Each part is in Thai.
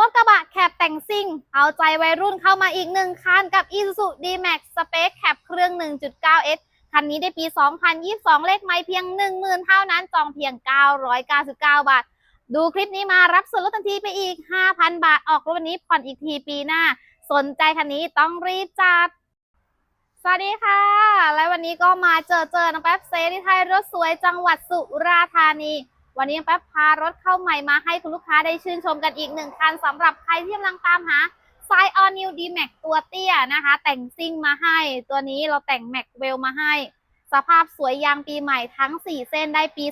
รถกระบะแคบแต่งซิ่ง เอาใจวัยรุ่นเข้ามาอีกหนึ่งคันกับ Isuzu D-Max Space แคบเครื่อง 1.9S คันนี้ได้ปี 2022 เลขไม่เพียง 10,000 เท่านั้น จองเพียง 999 บาท ดูคลิปนี้มารับส่วนลดทันทีไปอีก 5,000 บาท ออกรถวันนี้ผ่อนอีกทีปีหน้า สนใจคันนี้ต้องรีบจัด สวัสดีค่ะ และวันนี้ก็มาเจอเจอน้องแป๊บเซที่ไทยรถสวยจังหวัดสุราษฎร์ธานี วันนี้แป๊บพารถเข้าใหม่มาให้คุณลูกค้าได้ชื่นชมกันอีกหนึ่งคันสำหรับใครที่กำลังตามหา s i อ All New D Max ตัวเตี้ยนะคะ แต่งซิ่งมาให้ ตัวนี้เราแต่งแม็กเวลมาให้ สภาพสวยยางปีใหม่ทั้ง 4 เส้นได้ปี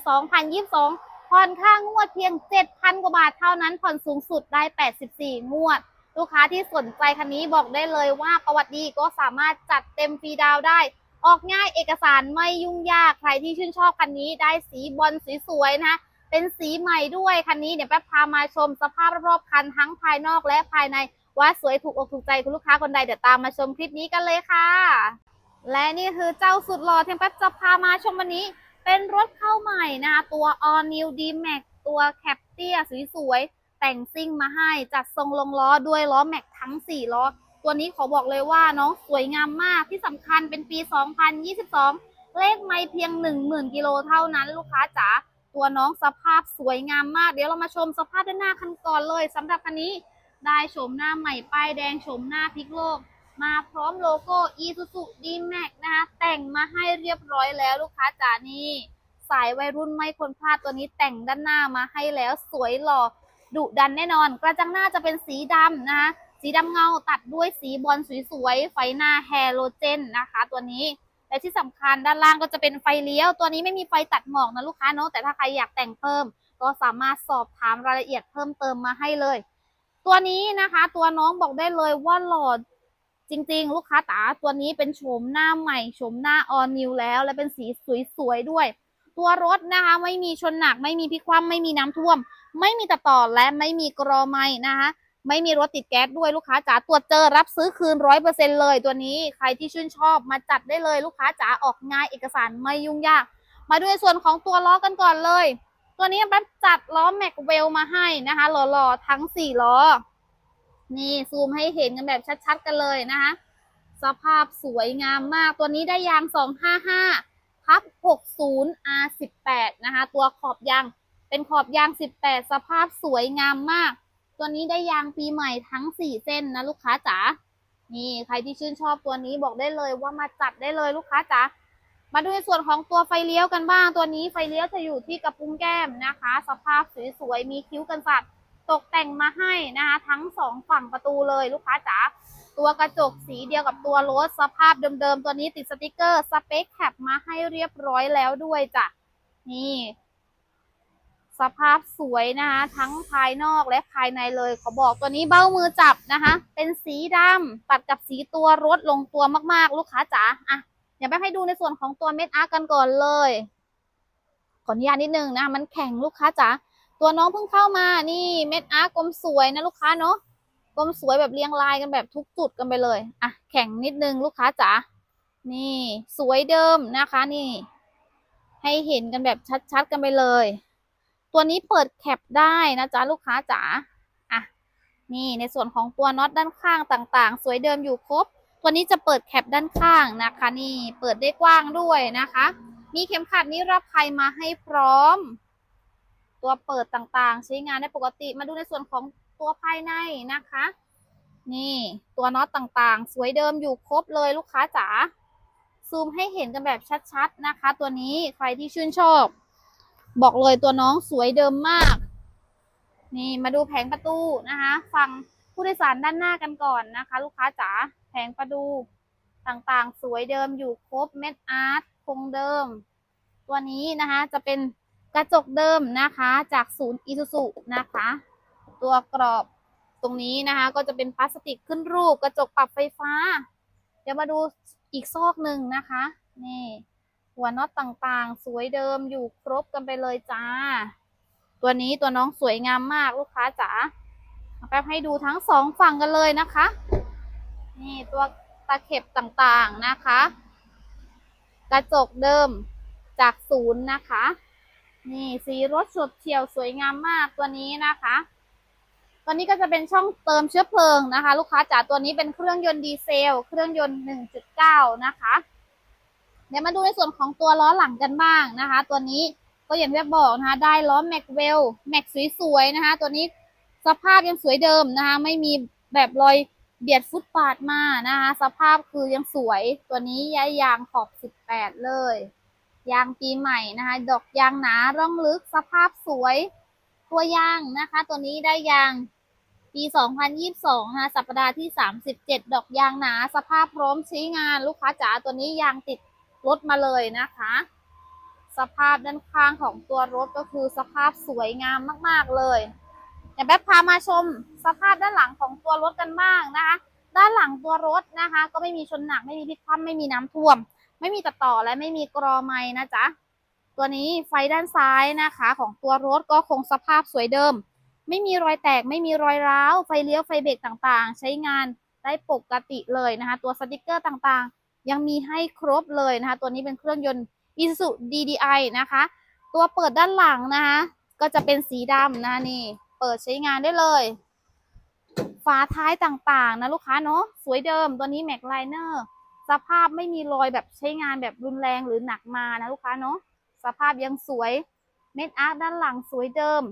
2022 ผ่อนค่างวดเพียง 7,000 กว่าบาทเท่านั้น ผ่อนสูงสุดได้ 84 งวด ลูกค้าที่สนใจคันนี้บอกได้เลยว่าประวัติดีก็สามารถจัดเต็มฟรีดาวได้ ออกง่ายเอกสารไม่ยุ่งยาก ใครที่ชื่นชอบคันนี้ได้สีบอลสวยๆนะคะ เป็นสีใหม่ด้วยคันนี้เดี๋ยวแป๊บพามาชมสภาพรอบๆคันทั้งภายนอกและภายในว่าสวยถูกอกถูกใจคุณลูกค้าคนใดเดี๋ยวตามมาชมคลิปนี้กันเลยค่ะ และนี่คือเจ้าสุดหล่อที่แป๊บจะพามาชมวันนี้ เป็นรถเข้าใหม่นะคะตัว All New D Max ตัวแคปเตียสวยๆแต่งซิ่งมาให้จัดทรงลงล้อด้วยล้อแม็กทั้ง 4 ล้อ ตัวนี้ขอบอกเลยว่าน้องสวยงามมากที่สำคัญเป็นปี 2022 เลขไม่เพียง 10,000 กิโลเท่านั้นลูกค้าจ๋า ตัวน้องสภาพสวยงามมาก เดี๋ยวเรามาชมสภาพด้านหน้าคันก่อนเลยสำหรับคันนี้ได้โฉมหน้าใหม่ป้ายแดงโฉมหน้าพลิกโลก มาพร้อมโลโก้ Isuzu D-Max นะคะแต่งมาให้เรียบร้อยแล้วลูกค้าจ๋านี่สายวัยรุ่นไม่ควรพลาดตัวนี้แต่งด้านหน้ามาให้แล้วสวยหล่อดุดันแน่นอน กระจังหน้าจะเป็นสีดำนะคะสีดำเงาตัดด้วยสีบอลสวยๆ ไฟหน้าแฮโลเจนนะคะ ตัวนี้ และที่สำคัญด้านล่างก็จะเป็นไฟเลี้ยว ตัวนี้ไม่มีไฟตัดหมอกนะลูกค้าเนาะแต่ถ้าใครอยากแต่งเพิ่ม ก็สามารถสอบถามรายละเอียดเพิ่มเติมมาให้เลย ตัวนี้นะคะ ตัวน้องบอกได้เลยว่าหล่อจริงๆ ลูกค้าตาตัวนี้เป็นโฉมหน้าใหม่โฉมหน้าออนิวแล้ว และเป็นสีสวยๆด้วย ตัวรถนะคะ ไม่มีชนหนักไม่มีพิคว่ำไม่มีน้ำท่วม ไม่มีตัดต่อและไม่มีกรอไม้นะคะ ไม่มีรถติดแก๊สด้วยลูกค้าจ๋าตรวจเจอรับซื้อคืนร้อยเปอร์เซ็นเลยตัวนี้ใครที่ชื่นชอบมาจัดได้เลยลูกค้าจ๋าออกง่ายเอกสารไม่ยุ่งยาก มาดูในส่วนของตัวล้อกันก่อนเลย ตัวนี้แป๊บจัดล้อแม็กเวลมาให้นะคะหล่อๆทั้งสี่ล้อ นี่ซูมให้เห็นกันแบบชัดๆกันเลยนะคะสภาพสวยงามมากตัวนี้ได้ยาง 255ทับ60 R18 นะคะ ตัวขอบยางเป็นขอบยาง 18 สภาพสวยงามมาก ตัวนี้ได้ยางปีใหม่ทั้ง4เส้นนะลูกค้าจ๋านี่ใครที่ชื่นชอบตัวนี้บอกได้เลยว่ามาจัดได้เลยลูกค้าจ๋ามาดูในส่วนของตัวไฟเลี้ยวกันบ้าง ตัวนี้ไฟเลี้ยวจะอยู่ที่กระพุ้งแก้มนะคะ สภาพสวยๆมีคิ้วกันสัตว์ตกแต่งมาให้นะคะ ทั้งสองฝั่งประตูเลยลูกค้าจ๋าตัวกระจกสีเดียวกับตัวรถสภาพเดิมๆ ตัวนี้ติดสติกเกอร์สเปคแคปมาให้เรียบร้อยแล้วด้วยจ้ะนี่ สภาพสวยนะคะ ทั้งภายนอกและภายในเลย ขอบอกตัวนี้เบ้ามือจับนะคะ เป็นสีดำตัดกับสีตัวรถลงตัวมากๆ ลูกค้าจ๋าอะเดี๋ยวไปให้ดูในส่วนของตัวเม็ดอาร์กันก่อนเลยขออนุญาตนิดนึงนะ มันแข็งลูกค้าจ๋าตัวน้องเพิ่งเข้ามานี่เม็ดอาร์กลมสวยนะลูกค้าเนาะกลมสวยแบบเรียงรายกันแบบทุกจุดกันไปเลยอะแข็งนิดนึงลูกค้าจ๋านี่ สวยเดิมนะคะ นี่ ให้เห็นกันแบบชัดๆกันไปเลย ตัวนี้เปิดแคปได้นะจ๊ะลูกค้าจ๋าอะนี่ในส่วนของตัวน็อตด้านข้างต่างๆ สวยเดิมอยู่ครบ ตัวนี้จะเปิดแคปด้านข้างนะคะ นี่เปิดได้กว้างด้วยนะคะ มีเข็มขัดนิรภัยมาให้พร้อม ตัวเปิดต่างๆ ใช้งานได้ปกติมาดูในส่วนของตัวภายในนะคะ นี่ตัวน็อตต่างๆ สวยเดิมอยู่ครบเลยลูกค้าจ๋าซูมให้เห็นกันแบบชัดๆนะคะ ตัวนี้ใครที่ชื่นชอบ บอกเลยตัวน้องสวยเดิมมาก นี่มาดูแผงประตูนะคะฝั่งผู้โดยสารด้านหน้ากันก่อนนะคะ ลูกค้าจ๋าแผงประตูต่างๆ สวยเดิมอยู่ครบเม็ดอาร์ตคงเดิม ตัวนี้นะคะจะเป็นกระจกเดิมนะคะจากศูนย์อิซูซุนะคะ ตัวกรอบตรงนี้นะคะ ก็จะเป็นพลาสติกขึ้นรูปกระจกปรับไฟฟ้า เดี๋ยวมาดูอีกซอกหนึ่งนะคะ นี่ หัวน็อตต่างๆ สวยเดิมอยู่ครบกันไปเลยจ้า ตัวนี้ตัวน้องสวยงามมากลูกค้าจ๋าแป๊บให้ดูทั้งสองฝั่งกันเลยนะคะ นี่ตัวตะเข็บต่างๆนะคะ กระจกเดิมจากศูนย์นะคะ นี่สีรถสดเฉียวสวยงามมากตัวนี้นะคะตัวนี้ก็จะเป็นช่องเติมเชื้อเพลิงนะคะ ลูกค้าจ๋าตัวนี้เป็นเครื่องยนต์ดีเซล เครื่องยนต์ 1.9 นะคะ เดี๋ยวมาดูในส่วนของตัวล้อหลังกันบ้างนะคะ ตัวนี้ก็อย่างที่บอกนะคะ ได้ล้อแม็กเวลแม็กสวยๆนะคะ ตัวนี้สภาพยังสวยเดิมนะคะ ไม่มีแบบรอยเบียดฟุตปาดมานะคะ สภาพคือยังสวยตัวนี้ย้ายยางขอบ 18 เลย ยางปีใหม่นะคะ ดอกยางหนาร่องลึกสภาพสวย ตัวยางนะคะ ตัวนี้ได้ยางปี 2022นะคะสัปดาห์ที่ 37 ดอกยางหนา สภาพพร้อมใช้งานลูกค้าจ๋าตัวนี้ยางติด รถมาเลยนะคะ สภาพด้านข้างของตัวรถก็คือสภาพสวยงามมาก ๆ เลยเดี๋ยวแป๊บพามาชมสภาพด้านหลังของตัวรถกันบ้างนะคะ ด้านหลังตัวรถนะคะ ก็ไม่มีชนหนักไม่มีพลิกคว่ำไม่มีน้ำท่วม ไม่มีตัดต่อและไม่มีกรอไม้นะจ๊ะตัวนี้ไฟด้านซ้ายนะคะ ของตัวรถก็คงสภาพสวยเดิม ไม่มีรอยแตกไม่มีรอยร้าว ไฟเลี้ยวไฟเบรกต่างๆ ใช้งานได้ปกติเลยนะคะ ตัวสติกเกอร์ต่างๆ ยังมีให้ครบเลยนะคะ ตัวนี้เป็นเครื่องยนต์ Isuzu DDI นะคะ ตัวเปิดด้านหลังนะคะ ก็จะเป็นสีดำนะคะนี่ เปิดใช้งานได้เลยฝาท้ายต่างๆ นะลูกค้าเนาะสวยเดิมตัวนี้แม็กไลเนอร์สภาพไม่มีรอยแบบใช้งานแบบรุนแรงหรือหนักมานะลูกค้าเนาะสภาพยังสวยเม็ดอาร์คด้านหลังสวยเดิม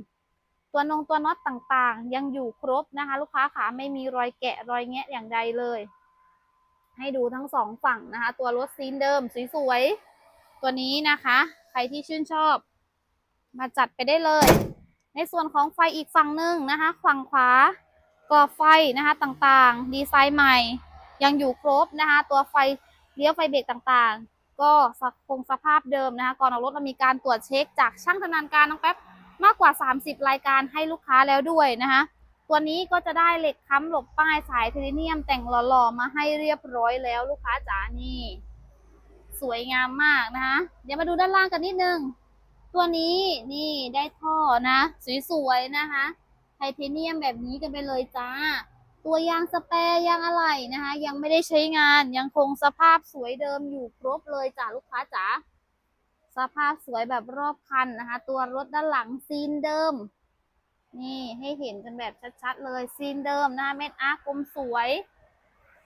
ตัวนงตัวน็อตต่างๆ ยังอยู่ครบนะคะ ลูกค้าขาไม่มีรอยแกะรอยแงะอย่างใดเลย ให้ดูทั้งสองฝั่งนะคะ ตัวรถซีนเดิมสวยๆ ตัวนี้นะคะ ใครที่ชื่นชอบ มาจัดไปได้เลย ในส่วนของไฟอีกฝั่งหนึ่งนะคะ ฝั่งขวาก่อไฟนะคะต่างๆ ดีไซน์ใหม่ ยังอยู่ครบนะคะ ตัวไฟเลี้ยวไฟเบรกต่างๆ ก็คงสภาพเดิมนะคะ ก่อนออกรถเรามีการตรวจเช็คจากช่างชำนาญการน้องแป๊บมากกว่า 30 รายการให้ลูกค้าแล้วด้วยนะคะ ตัวนี้ก็จะได้เหล็กค้ำหลบป้ายสายเทเนียมแต่งหล่อๆมาให้เรียบร้อยแล้วลูกค้าจ๋านี่ สวยงามมากนะคะ เดี๋ยวมาดูด้านล่างกันนิดนึง ตัวนี้นี่ได้ท่อนะ สวยๆนะคะไทเทเนียมแบบนี้กันไปเลยจ้า ตัวยางสแปร์ยางอะไหล่นะคะ ยังไม่ได้ใช้งานยังคงสภาพสวยเดิมอยู่ครบเลยจ้าลูกค้าจ๋าสภาพสวยแบบรอบคันนะคะ ตัวรถด้านหลังซีนเดิม นี่ให้เห็นกันแบบชัดๆเลยซีนเดิมนะเม็ดอาร์กลมสวย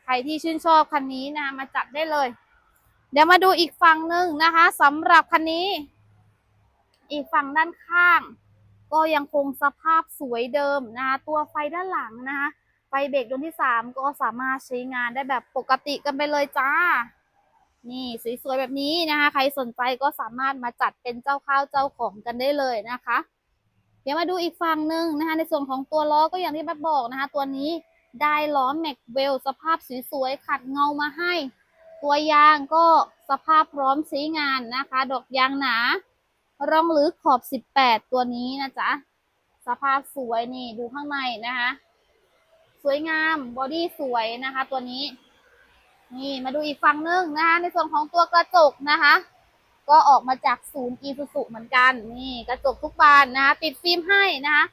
ใครที่ชื่นชอบคันนี้นะคะมาจัดได้เลย เดี๋ยวมาดูอีกฝั่งหนึ่งนะคะสำหรับคันนี้ อีกฝั่งด้านข้าง ก็ยังคงสภาพสวยเดิมนะคะตัวไฟด้านหลังนะคะไฟเบรกดวงที่สามก็สามารถใช้งานได้แบบปกติกันไปเลยจ้า นี่สวยๆแบบนี้นะคะ ใครสนใจก็สามารถมาจัดเป็นเจ้าข้าวเจ้าของกันได้เลยนะคะ เดี๋ยวมาดูอีกฝั่งหนึ่งนะคะ ในส่วนของตัวล้อก็อย่างที่แป๊บบอกนะคะ ตัวนี้ได้ล้อแม็กเวลสภาพสวยๆขัดเงามาให้ ตัวยางก็สภาพพร้อมใช้งานนะคะ ดอกยางหนา ร่องลึกขอบ 18 ตัวนี้นะจ๊ะ สภาพสวยนี่ดูข้างในนะคะ สวยงามบอดี้สวยนะคะ ตัวนี้ นี่มาดูอีกฝั่งหนึ่งนะคะ ในส่วนของตัวกระจกนะคะ ก็ออกมาจากศูนย์อีซูซุเหมือนกันนี่กระจกทุกบานนะคะติดฟิล์มให้นะคะ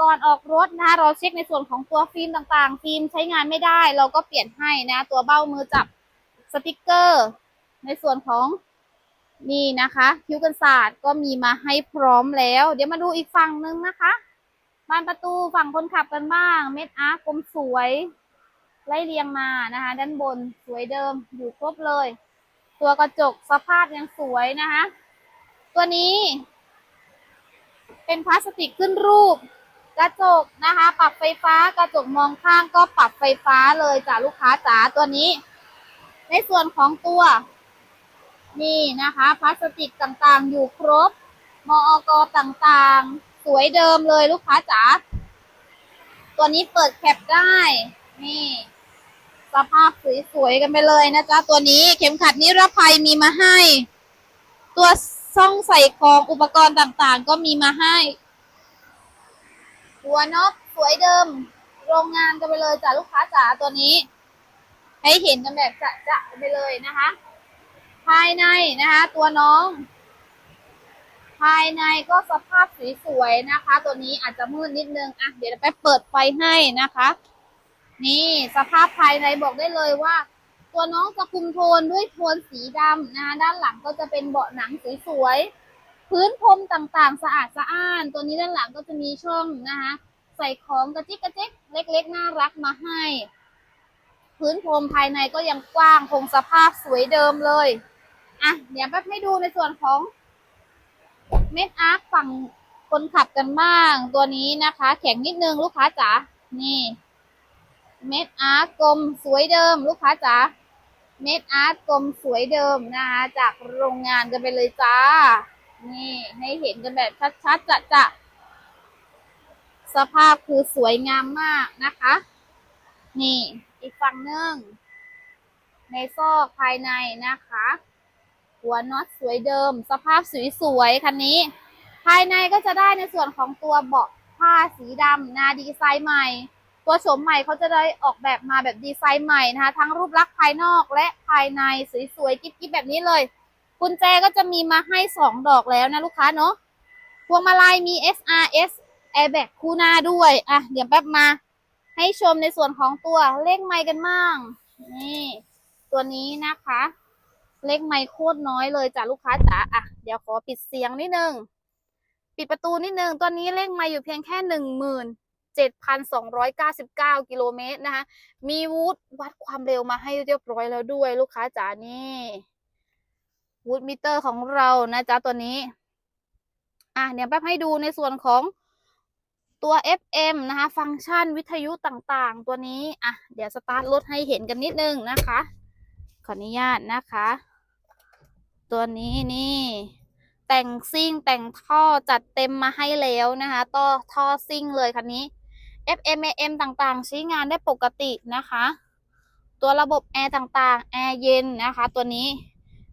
ก่อนออกรถนะคะเราเช็คในส่วนของตัวฟิล์มต่างๆ ฟิล์มใช้งานไม่ได้ เราก็เปลี่ยนให้นะ ตัวเบ้ามือจับสติกเกอร์ ในส่วนของนี่นะคะคิ้วกันศาสตร์ก็มีมาให้พร้อมแล้ว เดี๋ยวมาดูอีกฝั่งหนึ่งนะคะบานประตูฝั่งคนขับกันบ้าง เม็ดอาร์กลมสวย ไล่เรียงมานะคะ ด้านบนสวยเดิมอยู่ครบเลย ตัวกระจกสภาพยังสวยนะคะ ตัวนี้ เป็นพลาสติกขึ้นรูป กระจกนะคะ ปรับไฟฟ้ากระจกมองข้างก็ปรับไฟฟ้าเลยจ้ะลูกค้าจ๋าตัวนี้ ในส่วนของตัวนี่นะคะพลาสติกต่างๆ อยู่ครบ มอกต่างๆ สวยเดิมเลยลูกค้าจ๋าตัวนี้เปิดแคปได้ นี่ สภาพสวยๆกันไปเลยนะจ๊ะตัวนี้เข็มขัดนิรภัยมีมาให้ ตัวช่องใส่ของอุปกรณ์ต่างๆ ก็มีมาให้ หัวน็อกสวยเดิม โรงงานกันไปเลยจ้ะลูกค้าจ๋าตัวนี้ ให้เห็นกันแบบจะๆไปเลยนะคะ ภายในนะคะ ตัวน้อง ภายในก็สภาพสวยๆนะคะ ตัวนี้อาจจะมืดนิดนึงอะเดี๋ยวไปเปิดไฟให้นะคะ นี่สภาพภายในบอกได้เลยว่า ตัวน้องจะคุมโทนด้วยโทนสีดำนะคะด้านหลังก็จะเป็นเบาะหนังสวยๆพื้นพรมต่างๆ สะอาดสะอ้าน ตัวนี้ด้านหลังก็จะมีช่องนะคะใส่ของกระจิกกระจิกเล็กๆน่ารักมาให้ พื้นพรมภายในก็ยังกว้างคงสภาพสวยเดิมเลยอะเดี๋ยวแป๊บให้ดูในส่วนของเม็ดอาร์คฝั่งคนขับกันบ้าง ตัวนี้นะคะ แข็งนิดนึงลูกค้าจ๋านี่ เม็ดอาร์คกลมสวยเดิมลูกค้าจ๋าเม็ดอาร์ตกลมสวยเดิมนะคะจากโรงงานกันไปเลยจ้า นี่ให้เห็นกันแบบชัดๆจะจะสภาพคือสวยงามมากนะคะ นี่อีกฝั่งหนึ่งในซอกภายในนะคะ หัวน็อตสวยเดิม สภาพสวยๆคันนี้ ภายในก็จะได้ในส่วนของตัวเบาะผ้าสีดำนาดีไซน์ใหม่ ตัวโฉมใหม่เขาจะได้ออกแบบมาแบบดีไซน์ใหม่นะคะ ทั้งรูปลักษณ์ภายนอกและภายในสวยๆกิ๊บๆแบบนี้เลย กุญแจก็จะมีมาให้สองดอกแล้วนะลูกค้าเนาะพวงมาลัยมี SRS airbag คู่หน้าด้วย อะ เดี๋ยวแป๊บมา ให้ชมในส่วนของตัวเลขไมค์กันบ้าง นี่ ตัวนี้นะคะ เลขไมค์โคตรน้อยเลยจ้ะลูกค้าจ๋าอะ เดี๋ยวขอปิดเสียงนิดนึง ปิดประตูนิดนึง ตัวนี้เลขไมค์อยู่เพียงแค่หนึ่งหมื่น 7,299 กิโลเมตรนะคะ มีวูดวัดความเร็วมาให้เรียบร้อยแล้วด้วยลูกค้าจ๋านี่วูดมิเตอร์ของเรานะจ๊ะตัวนี้ อะเดี๋ยวแป๊บให้ดูในส่วนของตัว FM นะคะ ฟังก์ชันวิทยุต่างๆ ตัวนี้ อะ เดี๋ยวสตาร์ทรถให้เห็นกันนิดนึงนะคะ ขออนุญาตนะคะ ตัวนี้นี่ แต่งซิ่งแต่งท่อจัดเต็มมาให้แล้วนะคะ ต่อท่อซิ่งเลยคันนี้ FM AM ต่างๆ ใช้งานได้ปกตินะคะ ตัวระบบแอร์ต่างๆ แอร์เย็นนะคะ ตัวนี้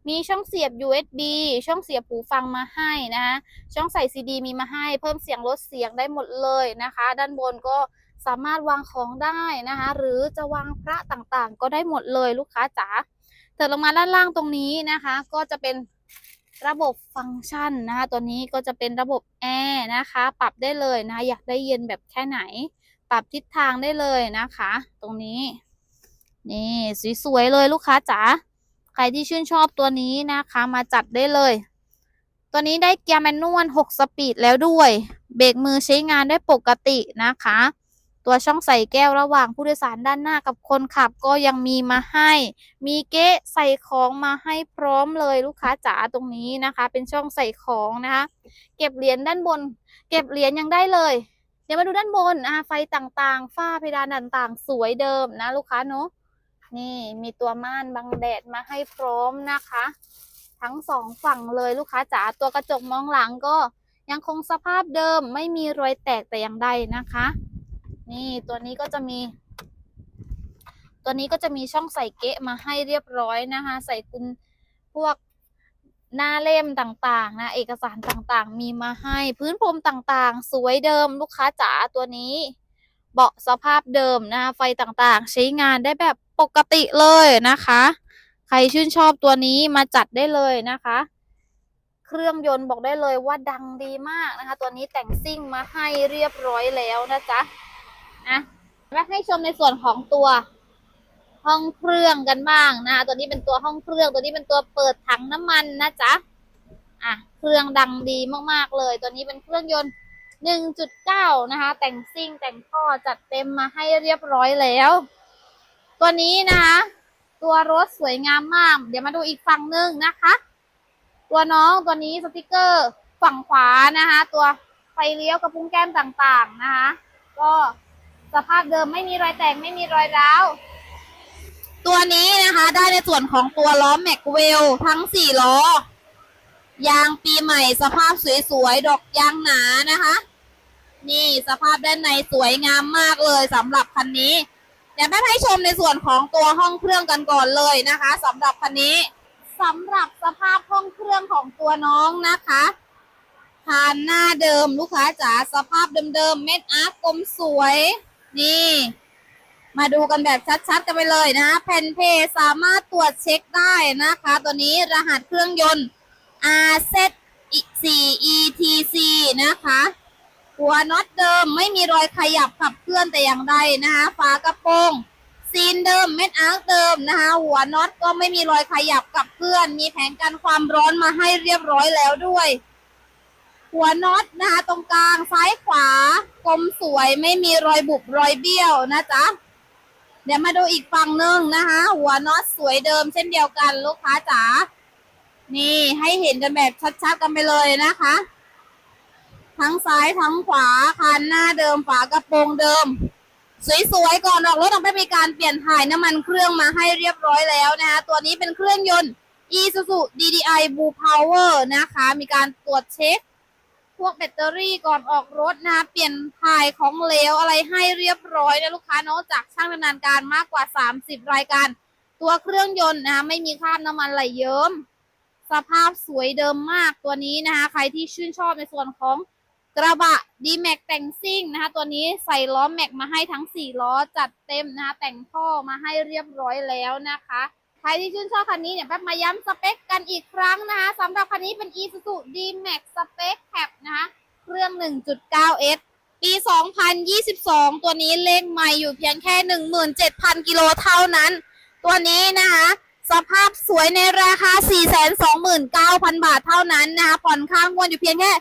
มีช่องเสียบ USB ช่องเสียบหูฟังมาให้นะคะช่องใส่ CD มีมาให้ เพิ่มเสียงลดเสียงได้หมดเลยนะคะ ด้านบนก็สามารถวางของได้นะคะ หรือจะวางพระต่างๆ ก็ได้หมดเลยลูกค้าจ๋าเถิดลงมาด้านล่างตรงนี้นะคะ ก็จะเป็น ระบบฟังก์ชันนะคะตัวนี้ก็จะเป็นระบบแอร์นะคะ ปรับได้เลยนะคะอยากได้เย็นแบบแค่ไหน ปรับทิศทางได้เลยนะคะ ตรงนี้ นี่สวยๆเลยลูกค้าจ๋าใครที่ชื่นชอบตัวนี้นะคะ มาจัดได้เลย ตัวนี้ได้เกียร์แมนนวล6สปีดแล้วด้วย เบรกมือใช้งานได้ปกตินะคะ ตัวช่องใส่แก้วระหว่างผู้โดยสารด้านหน้ากับคนขับก็ยังมีมาให้ มีเก๊ะใส่ของมาให้พร้อมเลยลูกค้าจ๋าตรงนี้นะคะ เป็นช่องใส่ของนะคะ เก็บเหรียญด้านบน เก็บเหรียญยังได้เลย เดี๋ยวมาดูด้านบนอะไฟต่างๆ ฝ้าเพดานต่างๆ สวยเดิมนะ ลูกค้าเนาะนี่มีตัวม่านบังแดดมาให้พร้อมนะคะ ทั้งสองฝั่งเลยลูกค้าจ๋าตัวกระจกมองหลังก็ยังคงสภาพเดิมไม่มีรอยแตกแต่อย่างใดนะคะ นี่ตัวนี้ก็จะมี ตัวนี้ก็จะมีช่องใส่เกะมาให้เรียบร้อยนะคะ ใส่กุญพวกหน้าเล่มต่างๆนะ เอกสารต่างๆ มีมาให้ พื้นพรมต่างๆ สวยเดิมลูกค้าจ๋าตัวนี้ เบาะสภาพเดิมนะคะไฟต่างๆ ใช้งานได้แบบปกติเลยนะคะ ใครชื่นชอบตัวนี้มาจัดได้เลยนะคะ เครื่องยนต์บอกได้เลยว่าดังดีมากนะคะ ตัวนี้แต่งซิ่งมาให้เรียบร้อยแล้วนะจ๊ะ นะมาให้ชมในส่วนของตัวห้องเครื่องกันบ้างนะตัวนี้เป็นตัวห้องเครื่อง ตัวนี้เป็นตัวเปิดถังน้ำมันนะจ๊ะอะเครื่องดังดีมากๆเลย ตัวนี้เป็นเครื่องยนต์ 1.9 นะคะ แต่งซิ่งแต่งท่อจัดเต็มมาให้เรียบร้อยแล้ว ตัวนี้นะคะ ตัวรถสวยงามมาก เดี๋ยวมาดูอีกฝั่งหนึ่งนะคะ ตัวน้องตัวนี้สติกเกอร์ฝั่งขวานะคะ ตัวไฟเลี้ยวกระพุ้งแก้มต่างๆนะคะ ก็ สภาพเดิมไม่มีรอยแตกไม่มีรอยร้าว ตัวนี้นะคะได้ในส่วนของตัวล้อแม็กเวลทั้งสี่ล้อยางปีใหม่สภาพสวยๆ ดอกยางหนานะคะ นี่สภาพด้านในสวยงามมากเลยสำหรับคันนี้เดี๋ยวแม่ให้ชมในส่วนของตัวห้องเครื่องกันก่อนเลยนะคะสำหรับคันนี้สำหรับสภาพห้องเครื่องของตัวน้องนะคะคานหน้าเดิมลูกค้าจ๋าสภาพเดิมๆเม็ดอาร์กลมสวย นี่ มาดูกันแบบชัดๆกันไปเลยนะแผ่นเพย์สามารถตรวจเช็คได้นะคะ ตัวนี้รหัสเครื่องยนต์ RZ 4 ETC นะคะ หัวน็อตเดิมไม่มีรอยขยับขับเคลื่อนแต่อย่างใดนะคะ ฝากระโปรงซีนเดิมเม็ดอาร์คเดิมนะคะ หัวน็อตก็ไม่มีรอยขยับขับเคลื่อน มีแผงกันความร้อนมาให้เรียบร้อยแล้วด้วย หัวน็อตนะคะตรงกลางซ้ายขวากลมสวยไม่มีรอยบุบรอยเบี้ยวนะจ๊ะเดี๋ยวมาดูอีกฝั่งหนึ่งนะคะ หัวน็อตสวยเดิมเช่นเดียวกันลูกค้าจ๋านี่ให้เห็นกันแบบชัดๆกันไปเลยนะคะ ทั้งซ้ายทั้งขวาคันหน้าเดิมฝากระโปรงเดิม สวยๆก่อนออกรถต้องไปมีการเปลี่ยนถ่ายน้ำมันเครื่องมาให้เรียบร้อยแล้วนะคะตัวนี้เป็นเครื่องยนต์ Isuzu DDI Blue Power นะคะ มีการตรวจเช็ค วกแบตเตอรี่ก่อนออกรถนะคะเปลี่ยนถ่ายของเหลวอะไรให้เรียบร้อยนะลูกค้าเนอกจากช่างดำเนินการมากกว่า 30 รายการ ตัวเครื่องยนต์นะคะไม่มีคราบน้ำมันไหลเยิ้ม สภาพสวยเดิมมากตัวนี้นะคะใครที่ชื่นชอบในส่วนของกระบะ d m a x แต่งซิ่งนะคะตัวนี้ใส่ล้อแม็กมาให้ทั้ง 4 ล้อจัดเต็มนะคะแต่งท่อมาให้เรียบร้อยแล้วนะคะ ใครที่ชื่นชอบคันนี้เนี่ยแป๊บมาย้ำสเปคกันอีกครั้งนะคะสำหรับคันนี้เป็น Isuzu D-Max Spec Cap นะคะเครื่อง 1.9S ปี 2022 ตัวนี้เลขใหม่อยู่เพียงแค่ 17,000 กิโลเท่านั้น ตัวนี้นะคะสภาพสวยในราคา 429,000 บาทเท่านั้นนะคะผ่อนค้างงวดอยู่เพียงแค่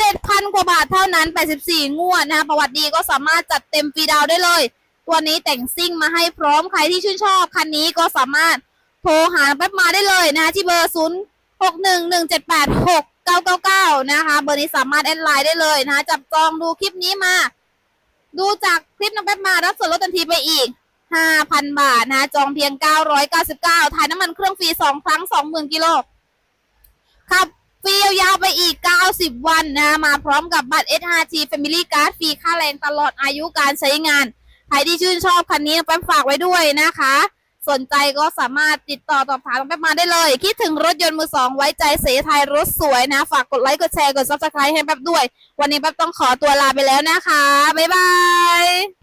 7,000 กว่าบาทเท่านั้น 84 งวดนะคะประวัติดีก็สามารถจัดเต็มฟรีดาวได้เลย ตัวนี้แต่งซิ่งมาให้พร้อมใครที่ชื่นชอบคันนี้ก็สามารถ โทรหาแป๊บมาได้เลยนะคะที่เบอร์ 0 6 1 1 7 8 6 9 9 9 นะคะ เบอร์นี้สามารถแอดไลน์ได้เลยนะคะจับจองดูคลิปนี้มา ดูจากคลิปน้องแป๊บมารับส่วนลดทันทีไปอีก 5,000 บาทนะคะจองเพียง 999ถ่ายน้ำมันเครื่องฟรี 2 ครั้ง 20,000 กิโลขับฟรียาวไปอีก 90 วันนะคะมาพร้อมกับบัตร SRT Family Card ฟรีค่าแรงตลอดอายุการใช้งาน ใครที่ชื่นชอบคันนี้แป๊บฝากไว้ด้วยนะคะ สนใจก็สามารถติดต่อสอบถามแป๊บมาได้เลย คิดถึงรถยนต์มือสองไว้ใจเสไทยรถสวยนะ ฝากกดไลค์กดแชร์กดซับสไครต์ให้แป๊บด้วย วันนี้แป๊บต้องขอตัวลาไปแล้วนะคะ บ๊ายบาย